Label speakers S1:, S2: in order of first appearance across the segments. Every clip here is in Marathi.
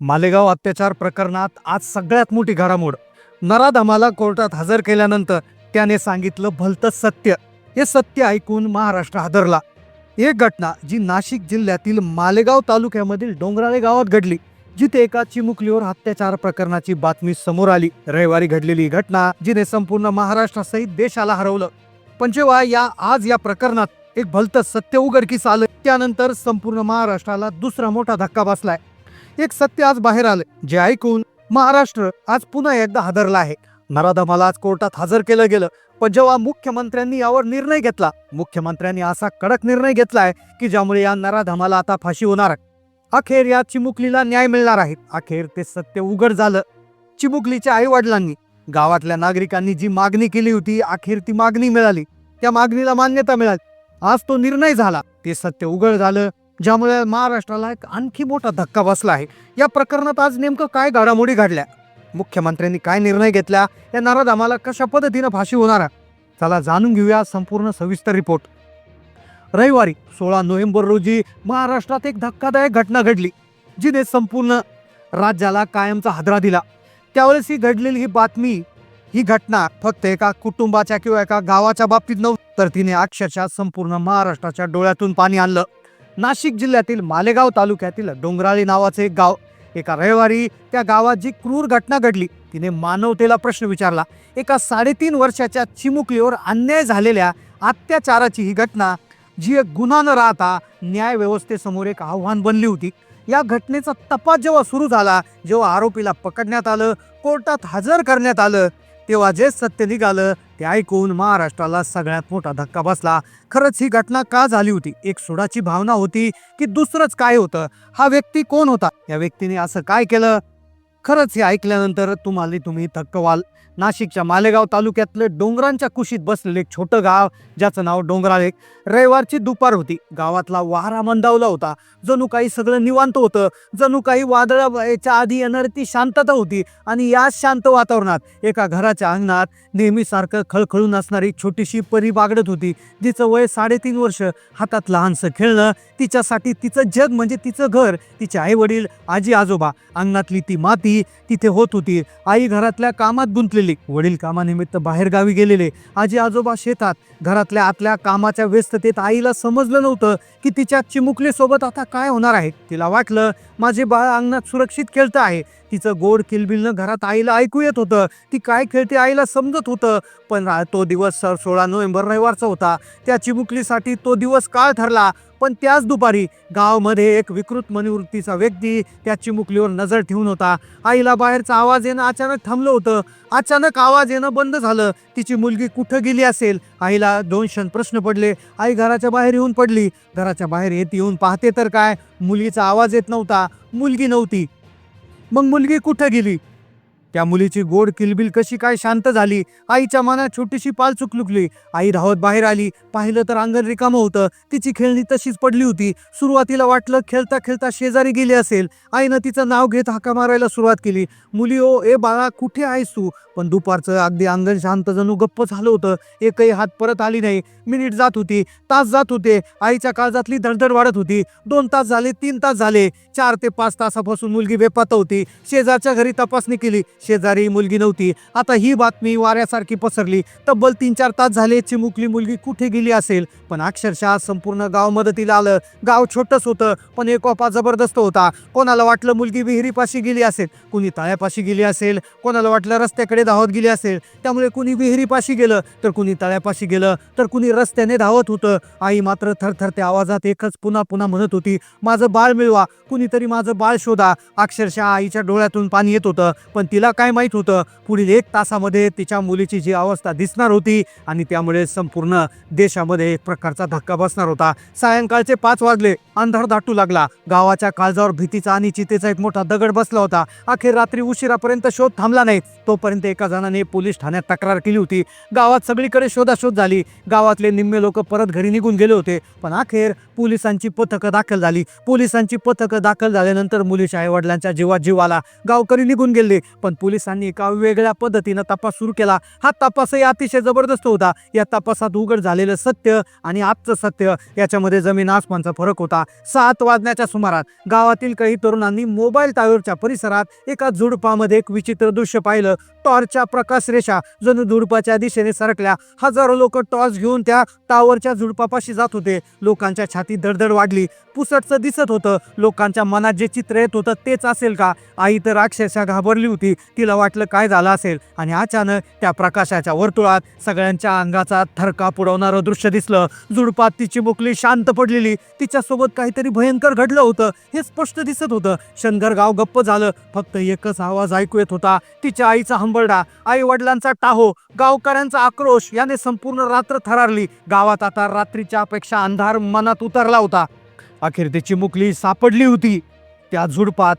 S1: मालेगाव अत्याचार प्रकरणात आज सगळ्यात मोठी घडामोड. नराधमाला कोर्टात हजर केल्यानंतर त्याने सांगितलं भलतं सत्य. हे सत्य ऐकून महाराष्ट्र हादरला. एक घटना जी नाशिक जिल्ह्यातील मालेगाव तालुक्यामधील डोंगराळे गावात घडली जिथे एका चिमुकलीवर अत्याचार प्रकरणाची बातमी समोर आली. रविवारी घडलेली ही घटना जिने संपूर्ण महाराष्ट्रासहित देशाला हरवलं. पण जेव्हा या आज या प्रकरणात एक भलतं सत्य उघडकीस आलं त्यानंतर संपूर्ण महाराष्ट्राला दुसरा मोठा धक्का बसलाय. एक सत्य आज बाहेर आलं जे ऐकून महाराष्ट्र आज पुन्हा एकदा हादरला आहे. नराधमाला आज कोर्टात हजर केलं गेलं पण जेव्हा मुख्यमंत्र्यांनी यावर निर्णय घेतला मुख्यमंत्र्यांनी असा कडक निर्णय घेतलाय की ज्यामुळे या नराधमाला आता फाशी होणार अखेर या चिमुकलीला न्याय मिळणार आहे. अखेर ते सत्य उघड झालं. चिमुकलीच्या आई वडिलांनी गावातल्या नागरिकांनी जी मागणी केली होती अखेर ती मागणी मिळाली. त्या मागणीला मान्यता मिळाली. आज तो निर्णय झाला. ते सत्य उघड झालं. ज्यामुळे महाराष्ट्राला एक आणखी मोठा धक्का बसला आहे. या प्रकरणात आज नेमकं काय घडामोडी घडल्या? मुख्यमंत्र्यांनी काय निर्णय घेतला? या आम्हाला कशा पद्धतीनं फाशी होणार? आहे? चला जाणून घेऊया संपूर्ण सविस्तर रिपोर्ट. रविवारी सोळा नोव्हेंबर रोजी महाराष्ट्रात एक धक्कादायक घटना घडली जिने संपूर्ण राज्याला कायमचा हादरा दिला. त्यावेळेस ही घडलेली ही बातमी ही घटना फक्त एका कुटुंबाच्या किंवा एका गावाच्या बाबतीत नव्हती तर तिने अक्षरशः संपूर्ण महाराष्ट्राच्या डोळ्यातून पाणी आणलं. नाशिक जिल्ह्यातील मालेगाव तालुक्यातील डोंगराळी नावाचे एक गाव एका रविवारी त्या गावात जी क्रूर घटना घडली तिने मानवतेला प्रश्न विचारला. एका साडेतीन वर्षाच्या चिमुकलीवर अन्याय झालेल्या अत्याचाराची ही घटना जी एक गुन्हा न राहता न्याय व्यवस्थेसमोर एक आव्हान बनली होती. या घटनेचा तपास जेव्हा सुरू झाला जेव्हा आरोपीला पकडण्यात आलं कोर्टात हजर करण्यात आलं तेव्हा जे सत्य निघालं ते ऐकून महाराष्ट्राला सगळ्यात मोठा धक्का बसला. खरंच ही घटना का झाली होती? एक सुडाची भावना होती की दुसरंच काय होतं? हा व्यक्ती कोण होता? या व्यक्तीने असं काय केलं? खरंच हे ऐकल्यानंतर तुम्हाला तुम्ही थक्क व्हाल. नाशिकच्या मालेगाव तालुक्यातलं डोंगरांच्या कुशीत बसलेलं एक छोटं गाव ज्याचं नाव डोंगराळ एक. रविवारची दुपार होती. गावातला वारा मंदावला होता. जणू काही सगळं निवांत होतं. जणू काही वादळा याच्या आधी येणारी ती शांतता होती. आणि या शांत वातावरणात एका घराच्या अंगणात नेहमीसारखं खळखळून असणारी छोटीशी परी बागडत होती. जिचं वय साडेतीन वर्ष. हातात लहानसं खेळणं तिच्यासाठी तिचं जग म्हणजे तिचं घर तिचे आई वडील आजी आजोबा अंगणातली ती माती तिथे होत होती. आई घरातल्या कामात गुंतलेली वडील कामानिमित्त बाहेर गावी गेलेले. आजी आजोबा शेतात घरातल्या आतल्या कामाच्या व्यस्ततेत आईला समजलं नव्हतं की तिच्या चिमुकलीसोबत आता काय होणार आहे. तिला वाटलं माझे बाळ अंगणात सुरक्षित खेळतं आहे. तिचं गोड किलबिलनं घरात आईला ऐकू येत होतं. ती काय खेळते आईला समजत होतं. पण तो दिवस सर सोळा नोव्हेंबर रविवारचा होता. त्या चिमुकलीसाठी तो दिवस काळ ठरला. पण त्याच दुपारी गावामध्ये एक विकृत मनोवृत्तीचा व्यक्ती त्या चिमुकलीवर नजर ठेवून होता. आईला बाहेरचा आवाज येणं अचानक थांबलं होतं. अचानक आवाज येणं बंद झालं. तिची मुलगी कुठं गेली असेल? आईला दोन क्षण प्रश्न पडले. आई घराच्या बाहेर येऊन पडली. घराच्या बाहेर येत येऊन पाहते तर काय? मुलगीचा आवाज येत नव्हता. मुलगी नव्हती. मग मुलगी कुठं गेली? त्या मुलीची गोड किलबिल कशी काय शांत झाली? आईच्या मनात छोटीशी पाल चुकलुकली. आई धावत बाहेर आली. पाहिलं तर अंगण रिकामं होतं. तिची खेळणी तशीच पडली होती. सुरुवातीला वाटलं खेळता खेळता शेजारी गेली असेल. आईनं तिचं नाव घेत हाका मारायला सुरुवात केली. मुली ओ ए बाळा कुठे आहेस तू? पण दुपारचं अगदी अंगण शांत जणू गप्प झालं होतं. एकही हात परत आली नाही. मिनिट जात होती. तास जात होते. आईच्या काळजातली धडधड वाढत होती. दोन तास झाले तीन तास झाले. चार ते पाच तासापासून मुलगी बेपात होती. शेजारच्या घरी तपासणी केली. शेजारी मुलगी नव्हती. आता ही बातमी वाऱ्यासारखी पसरली. तब्बल तीन चार तास झाले चिमुकली मुलगी कुठे गेली असेल? पण अक्षरशः संपूर्ण गाव मदतीला आलं. गाव छोटंच होतं पण एकोपा जबरदस्त होता. कोणाला वाटलं मुलगी विहिरीपाशी गेली असेल? कुणी तळ्यापाशी गेली असेल? कोणाला वाटलं रस्त्याकडे धावत गेली असेल? त्यामुळे कुणी विहिरीपाशी गेलं? तर कुणी तळ्यापाशी गेलं? तर कुणी रस्त्याने धावत होतं? आई मात्र थरथरत्या आवाजात एकच पुन्हा पुन्हा म्हणत होती माझं बाळ मिळवा. कुणीतरी माझं बाळ शोधा. अक्षरशः आईच्या डोळ्यातून पाणी येत होतं पण तिला काय माहीत होतं? पुढील एक तासामध्ये तिच्या मुलीची जी अवस्था दिसणार होती आणि त्यामुळे संपूर्ण देशामध्ये एक प्रकारचा धक्का बसणार होता. सायंकाळचे पाच वाजले. अंधार दाटू लागला. गावाच्या काळजावर भीतीचा आणि चितेचा एक मोठा दगड बसला होता. अखेर रात्री उशिरापर्यंत शोध थांबला नाही. तोपर्यंत एका जणाने पोलीस ठाण्यात तक्रार केली होती. गावात सगळीकडे शोधाशोध झाली. गावातले निम्मे लोक परत घरी निघून गेले होते. पण अखेर पोलिसांची पथकं दाखल झाली. पोलिसांची पथकं दाखल झाल्यानंतर मुलीच्या आईवडिलांच्या जीवात जीव आला. गावकरी निघून गेले. पण पोलिसांनी एका वेगळ्या पद्धतीनं तपास सुरू केला. हा तपासही अतिशय जबरदस्त होता. या तपासात उघड झालेलं सत्य आणि आजचं सत्य याच्यामध्ये जमीन आसमानचा फरक होता. सात वाजण्याच्या सुमारात गावातील काही तरुणांनी मोबाईल टावरच्या परिसरात एका झुडपामध्ये एक विचित्र दृश्य पाहिलं. टॉर्चच्या प्रकाश रेषा जणू झुडपाच्या दिशेने सरकल्या. हजारो लोक टॉर्च घेऊन त्या टावरच्या झुडपापाशी जात होते. लोकांच्या छाती धडधड वाढली. पुसटचं दिसत होतं. लोकांच्या मनात जे चित्र येत होतं तेच असेल का? आई तर अक्षरशः घाबरली होती. तिला वाटलं काय झालं असेल आणि अचानक त्या प्रकाशाच्या वर्तुळात सगळ्यांच्या अंगाचा थरका पुरवणारं दृश्य दिसलं. झुडपात तिची मुकली शांत पडलेली. तिच्यासोबत काहीतरी भयंकर घडलं होतं हे स्पष्ट दिसत होतं. शनगर गाव गप्प झालं. फक्त एकच आवाज ऐकू येत होता तिच्या आईचा हंबरडा. आई वडिलांचा टाहो गावकऱ्यांचा आक्रोश याने संपूर्ण रात्र थरारली. गावात आता रात्रीच्या अपेक्षा अंधार मनात उतरला होता. अखेर तिची मुकली सापडली होती. त्या झुडपात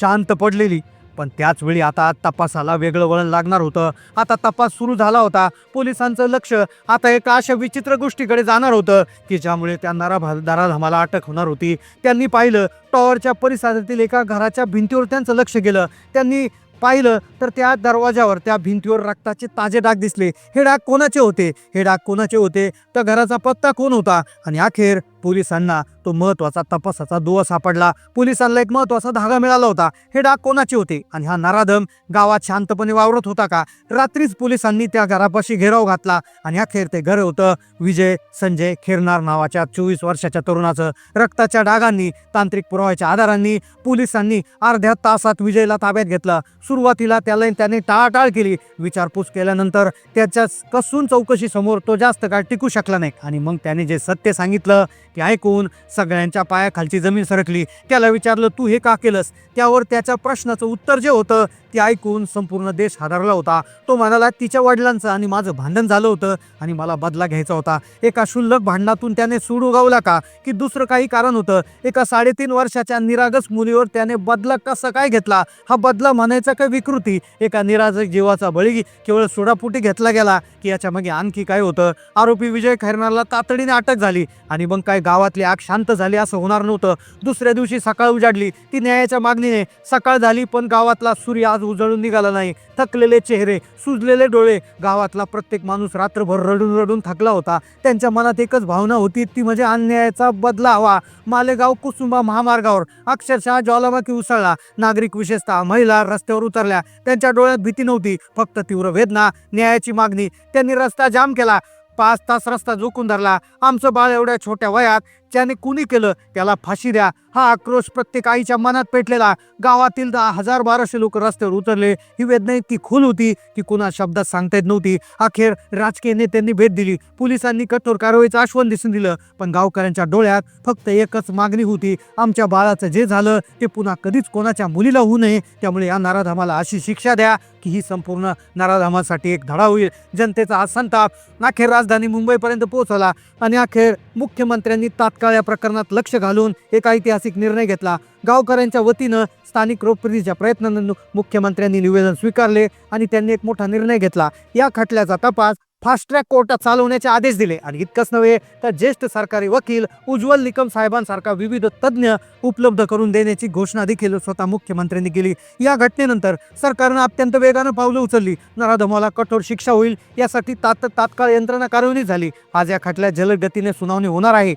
S1: शांत पडलेली. पण त्याचवेळी आता तपासाला वेगळं वळण लागणार होतं. आता तपास सुरू झाला होता. पोलिसांचं लक्ष आता एका अशा विचित्र गोष्टीकडे जाणार होतं की ज्यामुळे त्या नरा नराधमाला अटक होणार होती. त्यांनी पाहिलं टॉवरच्या परिसरातील एका घराच्या भिंतीवर त्यांचं लक्ष गेलं. त्यांनी पाहिलं तर त्या दरवाजावर त्या भिंतीवर रक्ताचे ताजे डाग दिसले. हे डाग कोणाचे होते? हे डाग कोणाचे होते? तर घराचा पत्ता कोण होता? आणि अखेर पोलिसांना तो महत्त्वाचा तपासाचा दुवा सापडला. पोलिसांना एक महत्त्वाचा धागा मिळाला होता. हे डाग कोणाचे होते? आणि हा नराधम गावात शांतपणे वावरत होता का? रात्रीच पोलिसांनी त्या घरापाशी घेराव घातला आणि अखेर ते घर होतं. विजय संजय खेरनार नावाच्या चोवीस वर्षाच्या तरुणाचं. रक्ताच्या डागांनी तांत्रिक पुराव्याच्या आधारांनी पोलिसांनी अर्ध्या तासात विजयला ताब्यात घेतलं. सुरुवातीला त्याला त्याने टाळाटाळ केली. विचारपूस केल्यानंतर त्याच्या कसून चौकशी समोर तो जास्त काळ टिकू शकला नाही. आणि मग त्याने जे सत्य सांगितलं ते ऐकून सगळ्यांच्या पायाखालची जमीन सरकली. त्याला विचारलं तू हे का केलंस? त्यावर त्याच्या प्रश्नाचं उत्तर जे होतं ते ऐकून संपूर्ण देश हादरला होता. तो म्हणाला तिच्या वडिलांचं आणि माझं भांडण झालं होतं आणि मला बदला घ्यायचा होता. एका क्षुल्लक भांडणातून त्याने सूड उगावला का? की दुसरं काही कारण होतं? एका साडेतीन वर्षाच्या निरागस मुलीवर त्याने बदला कसा काय घेतला? हा बदला म्हणायचा काय विकृती? एका निराजक जीवाचा बळी केवळ सुडापुटी घेतला गेला की याच्यामागे आणखी काय होतं? आरोपी विजय खैरनारला तातडीने अटक झाली आणि मग काय गावातली आग शांत झाली असं होणार नव्हतं. दुसऱ्या दिवशी सकाळ उजाडली. ती न्यायाच्या मागणीने. सकाळ झाली पण गावातला सूर्य आज उजळून निघाला नाही. थकलेले चेहरे सुजलेले डोळे. गावातला प्रत्येक माणूस रात्रभर रडून रडून थकला होता. त्यांच्या मनात एकच भावना होती ती म्हणजे अन्यायाचा बदला हवा. मालेगाव कुसुंबा महामार्गावर. अक्षरशः ज्वालामुखी उसळला. नागरिक विशेषतः महिला रस्त्यावर उतरल्या. त्यांच्या डोळ्यात भीती नव्हती. फक्त तीव्र वेदना न्यायाची मागणी. त्यांनी रस्ता जाम केला. पाच तास रस्ता झोकून धरला. आमचं बाळ एवढ्या छोट्या वयात ज्याने कुणी केलं त्याला फाशी द्या. हा आक्रोश प्रत्येक आईच्या मनात पेटलेला. गावातील दहा हजार बाराशे लोक रस्त्यावर उतरले. ही वेदना इतकी खोल होती की कुणा शब्दात सांगता येत नव्हती. अखेर राजकीय नेत्यांनी भेट दिली. पोलिसांनी कठोर कारवाईचं आश्वासन दिसून दिलं. पण गावकऱ्यांच्या डोळ्यात फक्त एकच मागणी होती. आमच्या बाळाचं जे झालं ते पुन्हा कधीच कोणाच्या मुलीला होऊ नये. त्यामुळे या नाराधामाला अशी शिक्षा द्या की ही संपूर्ण नाराधामासाठी एक धडा होईल. जनतेचा हा संताप अखेर राजधानी मुंबईपर्यंत पोहोचला. आणि अखेर मुख्यमंत्र्यांनी तात्काळ या प्रकरणात लक्ष घालून एक ऐतिहासिक निर्णय घेतला. गावकऱ्यांच्या वतीनं स्थानिक रोखपरीच्या प्रयत्नांना मुख्यमंत्र्यांनी निवेदन स्वीकारले आणि त्यांनी एक मोठा निर्णय घेतला. या खटल्याचा तपास फास्ट ट्रॅक कोर्टात चालवण्याचे आदेश दिले. आणि इतकंच नव्हे तर ज्येष्ठ सरकारी वकील उज्ज्वल निकम साहेबांसारखा विविध तज्ज्ञ उपलब्ध करून देण्याची घोषणा देखील स्वतः मुख्यमंत्र्यांनी केली. या घटनेनंतर सरकारनं अत्यंत वेगानं पावलं उचलली. नराधमाला कठोर शिक्षा होईल यासाठी तात तात्काळ यंत्रणा कार्यान्वित झाली. आज या खटल्यात जलद गतीने सुनावणी होणार आहे.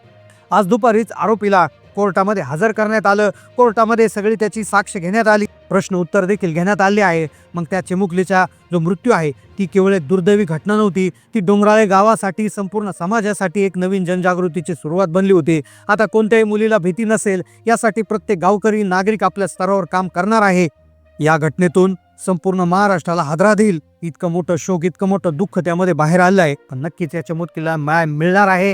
S1: आज दुपारीच आरोपीला कोर्टामध्ये हजर करण्यात आलं. कोर्टामध्ये सगळी त्याची साक्ष घेण्यात आली. प्रश्न उत्तर देखील घेण्यात आले आहे. मग त्या चिमुकलीचा जो मृत्यू आहे ती केवळ एक दुर्दैवी घटना नव्हती. ती डोंगराळे गावासाठी संपूर्ण समाजासाठी एक नवीन जनजागृतीची सुरुवात बनली होती. आता कोणत्याही मुलीला भीती नसेल यासाठी प्रत्येक गावकरी नागरिक आपल्या स्तरावर काम करणार आहे. या घटनेतून संपूर्ण महाराष्ट्राला हादरा देईल. इतकं मोठं शोक इतकं मोठं दुःख त्यामध्ये बाहेर आलं आहे पण नक्कीच या मुदकीला न्याय मिळणार आहे.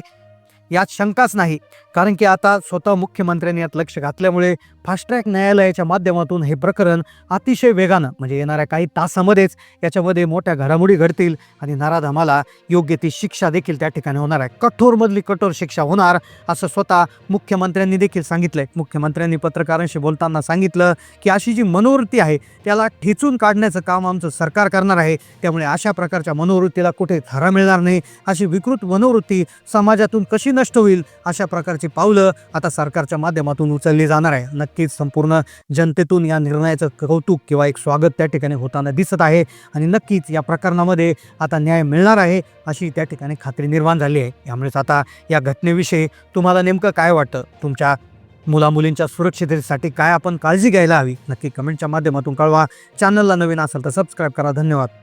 S1: यात शंकाच नाही. कारण की आता स्वतः मुख्यमंत्र्यांनी यात लक्ष घातल्यामुळे फास्ट ट्रॅक न्यायालयाच्या माध्यमातून हे प्रकरण अतिशय वेगानं म्हणजे येणाऱ्या काही तासामध्येच याच्यामध्ये मोठ्या घडामोडी घडतील आणि नाराधामाला योग्य ती शिक्षा देखील त्या ठिकाणी होणार आहे. कठोरमधली कठोर शिक्षा होणार असं स्वतः मुख्यमंत्र्यांनी देखील सांगितलंय. मुख्यमंत्र्यांनी पत्रकारांशी बोलताना सांगितलं की अशी जी मनोवृत्ती आहे त्याला ठेचून काढण्याचं काम आमचं सरकार करणार आहे. त्यामुळे अशा प्रकारच्या मनोवृत्तीला कुठे थारा मिळणार नाही. अशी विकृत मनोवृत्ती समाजातून कशी नष्ट होईल अशा प्रकारची पावलं आता सरकारच्या माध्यमातून उचलली जाणार आहे. नक्कीच संपूर्ण जनतेतून या निर्णयाचं कौतुक किंवा एक स्वागत त्या ठिकाणी होताना दिसत आहे आणि नक्कीच या प्रकरणामध्ये आता न्याय मिळणार आहे अशी त्या ठिकाणी खात्री निर्माण झाली आहे. यामुळेच आता या घटनेविषयी तुम्हाला नेमकं काय वाटतं? तुमच्या मुलामुलींच्या सुरक्षिततेसाठी काय आपण काळजी घ्यायला हवी? नक्की कमेंटच्या माध्यमातून कळवा. चॅनलला नवीन असेल तर सबस्क्राईब करा. धन्यवाद.